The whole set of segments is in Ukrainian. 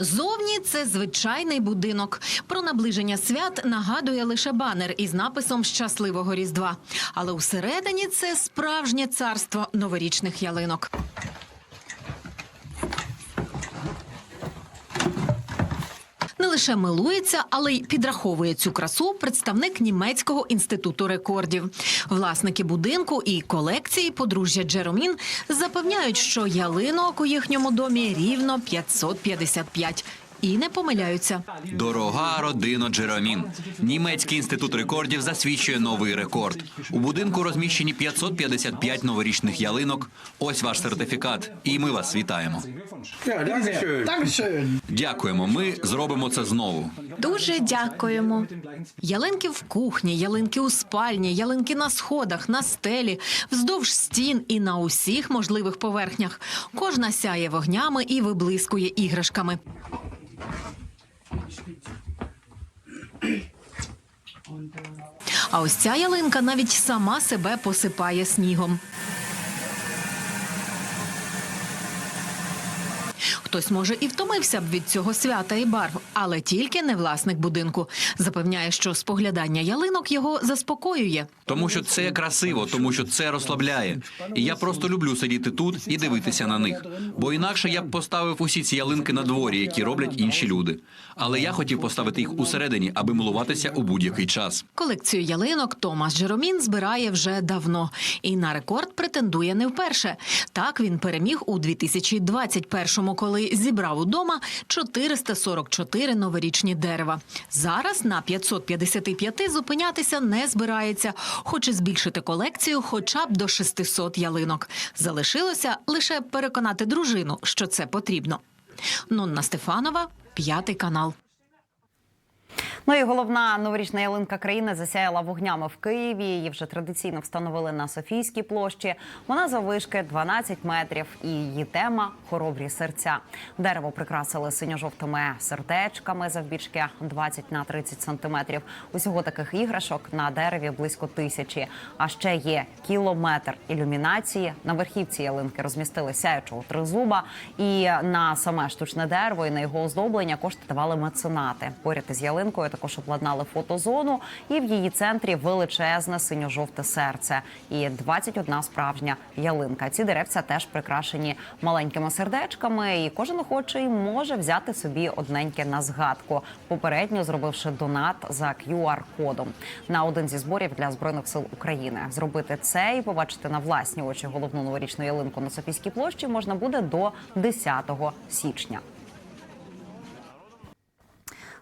Зовні це звичайний будинок. Про наближення свят нагадує лише банер із написом Щасливого Різдва. Але усередині це справжнє царство новорічних ялинок. Лише милується, але й підраховує цю красу представник німецького інституту рекордів. Власники будинку і колекції подружжя Джеромін запевняють, що ялинок у їхньому домі рівно 555. І не помиляються. Дорога родино Джеромін. Німецький інститут рекордів засвідчує новий рекорд. У будинку розміщені 555 новорічних ялинок. Ось ваш сертифікат, і ми вас вітаємо. Дякуємо. Ми зробимо це знову. Дуже дякуємо. Ялинки в кухні, ялинки у спальні, ялинки на сходах, на стелі, вздовж стін і на усіх можливих поверхнях. Кожна сяє вогнями і виблискує іграшками. А ось ця ялинка навіть сама себе посипає снігом. Хтось може і втомився б від цього свята і барв, але тільки не власник будинку. Запевняє, що споглядання ялинок його заспокоює. Тому що це красиво, тому що це розслабляє. І я просто люблю сидіти тут і дивитися на них. Бо інакше я б поставив усі ці ялинки на дворі, які роблять інші люди. Але я хотів поставити їх усередині, аби милуватися у будь-який час. Колекцію ялинок Томас Джеромін збирає вже давно і на рекорд претендує не вперше. Так він переміг у 2021-му, коли зібрав удома 444 новорічні дерева. Зараз на 555 зупинятися не збирається. Хоче збільшити колекцію хоча б до 600 ялинок. Залишилося лише переконати дружину, що це потрібно. Нонна Стефанова, п'ятий канал. Ну і головна новорічна ялинка країни засяяла вогнями в Києві. Її вже традиційно встановили на Софійській площі. Вона заввишки 12 метрів. І її тема хоробрі серця. Дерево прикрасили синьо-жовтими сердечками завбільшки 20 на 30 сантиметрів. Усього таких іграшок на дереві близько тисячі. А ще є кілометр ілюмінації. На верхівці ялинки розмістили сяючого тризуба. І на саме штучне дерево і на його оздоблення кошти давали меценати. Поряд із ялинкою також обладнали фотозону, і в її центрі величезне синьо-жовте серце і 21 справжня ялинка. Ці деревця теж прикрашені маленькими сердечками, і кожен охочий може взяти собі одненьке на згадку, попередньо зробивши донат за QR-кодом на один зі зборів для збройних сил України. Зробити це і побачити на власні очі головну новорічну ялинку на Софійській площі можна буде до 10 січня.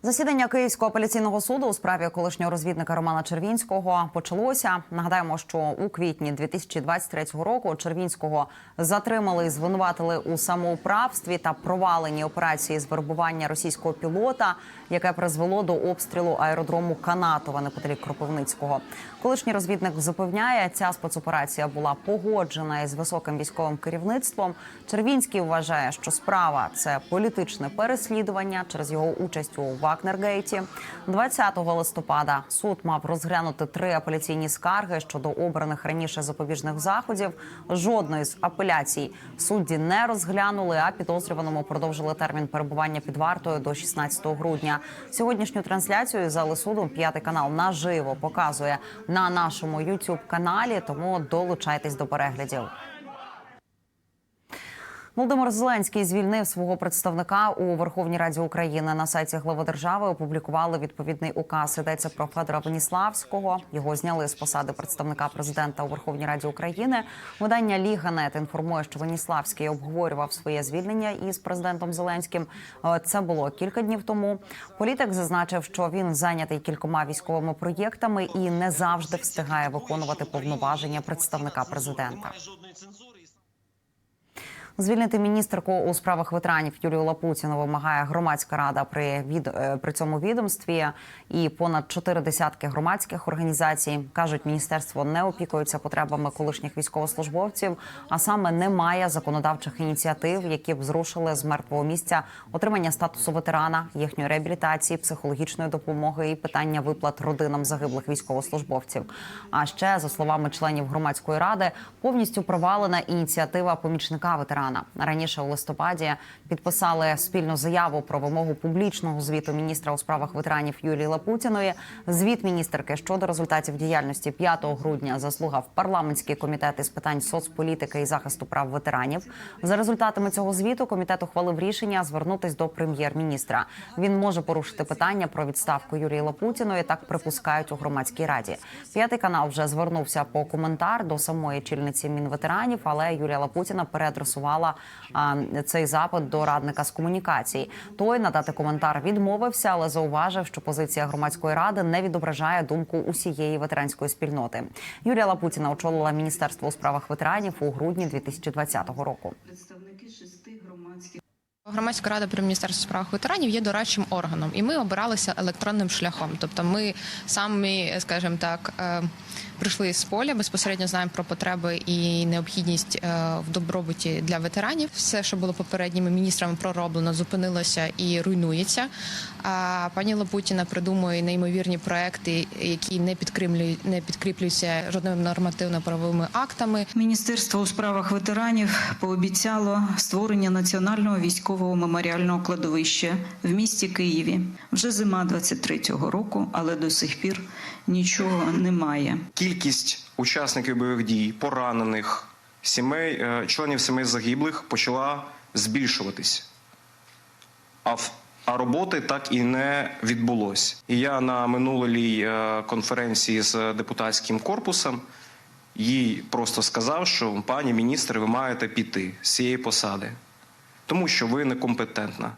Засідання Київського апеляційного суду у справі колишнього розвідника Романа Червінського почалося. Нагадаємо, що у квітні 2023 року Червінського затримали і звинуватили у самоуправстві та проваленні операції з вербування російського пілота, яке призвело до обстрілу аеродрому Канатова неподалік Кропивницького. Колишній розвідник запевняє, ця спецоперація була погоджена із високим військовим керівництвом. Червінський вважає, що справа це політичне переслідування через його участь у Вагнергейті. 20 листопада суд мав розглянути три апеляційні скарги щодо обраних раніше запобіжних заходів. Жодної з апеляцій судді не розглянули, а підозрюваному продовжили термін перебування під вартою до 16 грудня. Сьогоднішню трансляцію зали суду п'ятий канал наживо показує на нашому youtube каналі. Тому долучайтесь до переглядів. Володимир Зеленський звільнив свого представника у Верховній Раді України. На сайті глави держави опублікували відповідний указ. Йдеться про Федора Веніславського. Його зняли з посади представника президента у Верховній Раді України. Видання Ліганет інформує, що Веніславський обговорював своє звільнення із президентом Зеленським. Е, Це було кілька днів тому. Політик зазначив, що він зайнятий кількома військовими проєктами і не завжди встигає виконувати повноваження представника президента. Звільнити міністерку у справах ветеранів Юлію Лапутіну вимагає громадська рада при від е, при цьому відомстві. І понад чотири десятки громадських організацій кажуть, міністерство не опікується потребами колишніх військовослужбовців, а саме немає законодавчих ініціатив, які б зрушили з мертвого місця отримання статусу ветерана, їхньої реабілітації, психологічної допомоги і питання виплат родинам загиблих військовослужбовців. А ще за словами членів громадської ради, повністю провалена ініціатива помічника ветерана ветерана. Раніше у листопаді підписали спільну заяву про вимогу публічного звіту міністра у справах ветеранів Юлії Лапутіної. Звіт міністерки щодо результатів діяльності 5 грудня заслугав парламентський комітет із питань соцполітики і захисту прав ветеранів. За результатами цього звіту комітет ухвалив рішення звернутись до прем'єр-міністра. Він може порушити питання про відставку Юлії Лапутіної. Так припускають у громадській раді. П'ятий канал вже звернувся по коментар до самої чільниці мінветеранів, але Юлія Лапутіна переадресувала а, цей запит до радника з комунікацій. Той надати коментар відмовився, але зауважив, що позиція громадської ради не відображає думку усієї ветеранської спільноти. Юлія Лапутіна очолила міністерство у справах ветеранів у грудні 2020 року. Громадська рада при міністерстві справ ветеранів є дорадчим органом, і ми обиралися електронним шляхом. Тобто, ми самі, скажімо так, е, прийшли з поля, безпосередньо знаємо про потреби і необхідність е, в добробуті для ветеранів. Все, що було попередніми міністрами пророблено, зупинилося і руйнується. А пані Лапутіна придумує неймовірні проекти, які не підкріплюють, не підкріплюються жодними нормативно-правовими актами. Міністерство у справах ветеранів пообіцяло створення національного військового меморіального кладовища в місті Києві. Вже зима 23-го року, але до сих пір нічого немає. кількість учасників бойових дій, поранених, сімей, е, членів сімей загиблих почала збільшуватись. А, в- а роботи так і не відбулось. І я на минулій е, конференції з депутатським корпусом їй просто сказав, що пані міністр, ви маєте піти з цієї посади, тому що ви некомпетентна.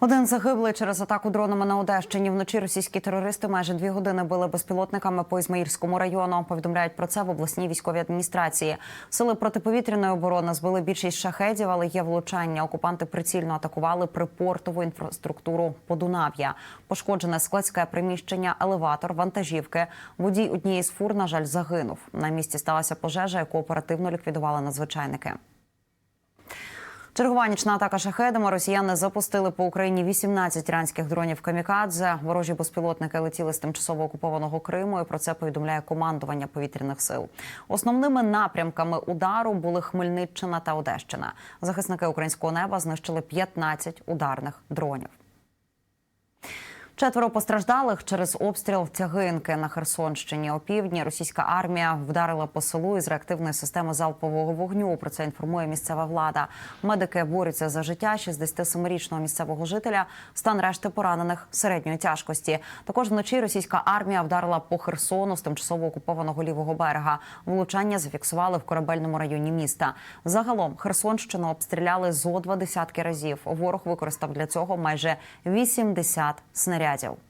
Один загиблий через атаку дронами на Одещині. Вночі російські терористи майже дві години били безпілотниками по Ізмаїльському району. Повідомляють про це в обласній військовій адміністрації. Сили протиповітряної оборони збили більшість шахедів, але є влучання. Окупанти прицільно атакували припортову інфраструктуру Подунав'я. Пошкоджене складське приміщення, елеватор, вантажівки. Водій однієї з фур, на жаль, загинув. На місці сталася пожежа, яку оперативно ліквідували надзвичайники. Чергова нічна атака шахедами. Росіяни запустили по Україні 18 іранських дронів камікадзе. Ворожі безпілотники летіли з тимчасово окупованого Криму. І про це повідомляє командування повітряних сил. Основними напрямками удару були Хмельниччина та Одещина. Захисники українського неба знищили 15 ударних дронів. Четверо постраждалих через обстріл тягинки на Херсонщині. Опівдні російська армія вдарила по селу із реактивної системи залпового вогню. Про це інформує місцева влада. Медики борються за життя 67-річного місцевого жителя. Стан решти поранених середньої тяжкості. Також вночі російська армія вдарила по Херсону з тимчасово окупованого лівого берега. Влучання зафіксували в корабельному районі міста. Загалом Херсонщину обстріляли зо два десятки разів. Ворог використав для цього майже 80 снарядів. 해야죠.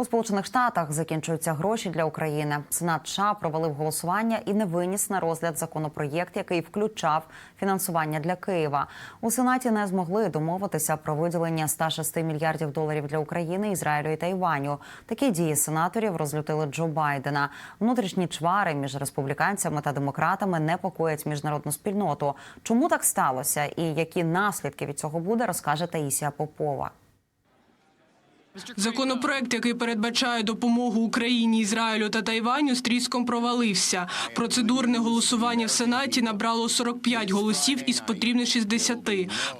У Сполучених Штатах закінчуються гроші для України. Сенат США провалив голосування і не виніс на розгляд законопроєкт, який включав фінансування для Києва. У Сенаті не змогли домовитися про виділення 106 мільярдів доларів для України, Ізраїлю і Тайваню. Такі дії сенаторів розлютили Джо Байдена. Внутрішні чвари між республіканцями та демократами непокоять міжнародну спільноту. Чому так сталося і які наслідки від цього буде, розкаже Таїсія Попова. Законопроект, який передбачає допомогу Україні, Ізраїлю та Тайваню, з тріском провалився. Процедурне голосування в Сенаті набрало 45 голосів із потрібних 60.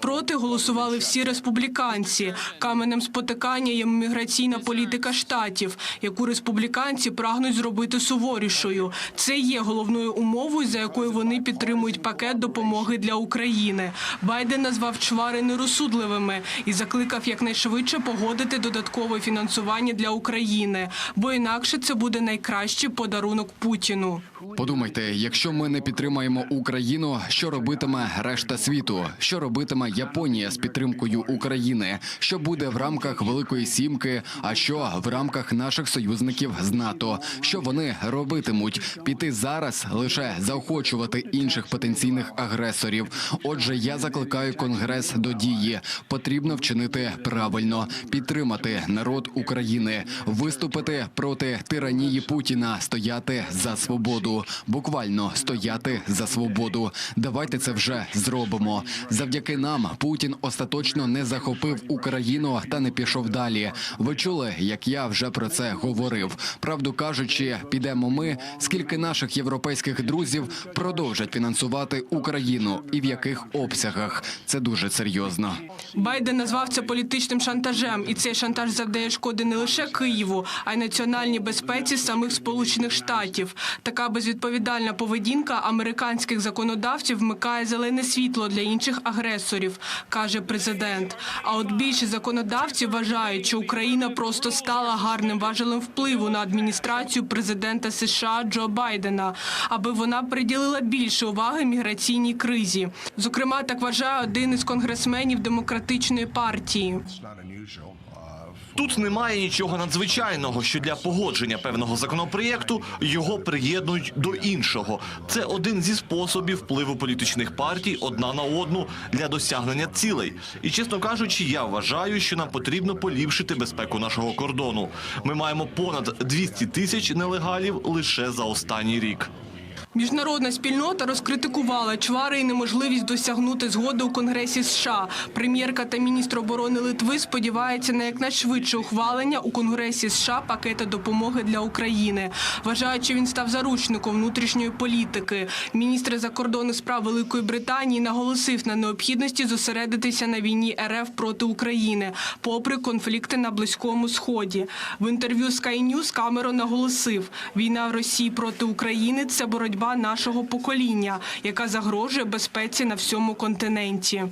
Проти голосували всі республіканці. Каменем спотикання є міграційна політика штатів, яку республіканці прагнуть зробити суворішою. Це є головною умовою, за якою вони підтримують пакет допомоги для України. Байден назвав чвари нерозсудливими і закликав якнайшвидше погодити додаткове фінансування для України, бо інакше це буде найкращий подарунок Путіну. Подумайте, якщо ми не підтримаємо Україну, що робитиме решта світу? Що робитиме Японія з підтримкою України? Що буде в рамках Великої Сімки? А що в рамках наших союзників з НАТО? Що вони робитимуть? Піти зараз лише заохочувати інших потенційних агресорів. Отже, я закликаю Конгрес до дії. Потрібно вчинити правильно, підтримати народ України, виступити проти тиранії Путіна, стояти за свободу. Свободу. Буквально стояти за свободу. Давайте це вже зробимо. Завдяки нам Путін остаточно не захопив Україну та не пішов далі. Ви чули, як я вже про це говорив. Правду кажучи, підемо ми. Скільки наших європейських друзів продовжать фінансувати Україну і в яких обсягах? Це дуже серйозно. Байден назвав це політичним шантажем, і цей шантаж завдає шкоди не лише Києву, а й національній безпеці самих Сполучених Штатів. Така безвідповідальна поведінка американських законодавців вмикає зелене світло для інших агресорів, каже президент. А от більшість законодавців вважають, що Україна просто стала гарним важелем впливу на адміністрацію президента США Джо Байдена, аби вона приділила більше уваги міграційній кризі. Зокрема, так вважає один із конгресменів демократичної партії. Тут немає нічого надзвичайного, що для погодження певного законопроєкту його приєднують до іншого. Це один зі способів впливу політичних партій одна на одну для досягнення цілей. І чесно кажучи, я вважаю, що нам потрібно поліпшити безпеку нашого кордону. Ми маємо понад 200 тисяч нелегалів лише за останній рік. Міжнародна спільнота розкритикувала чвари і неможливість досягнути згоди у Конгресі США. Прем'єрка та міністр оборони Литви сподіваються на якнайшвидше ухвалення у Конгресі США пакета допомоги для України. Вважають, що він став заручником внутрішньої політики. Міністр закордонних справ Великої Британії наголосив на необхідності зосередитися на війні РФ проти України, попри конфлікти на Близькому Сході. В інтерв'ю Sky News Камерон наголосив, війна Росії проти України це боротьба нашого покоління, яка загрожує безпеці на всьому континенті.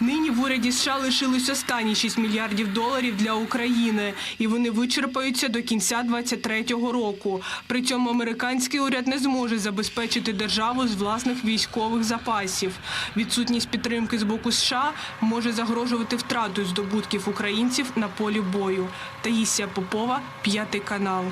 Нині в уряді США лишились останні 6 мільярдів доларів для України, і вони вичерпаються до кінця 2023 року. При цьому американський уряд не зможе забезпечити державу з власних військових запасів. Відсутність підтримки з боку США може загрожувати втратою здобутків українців на полі бою. Таїсія Попова, п'ятий канал.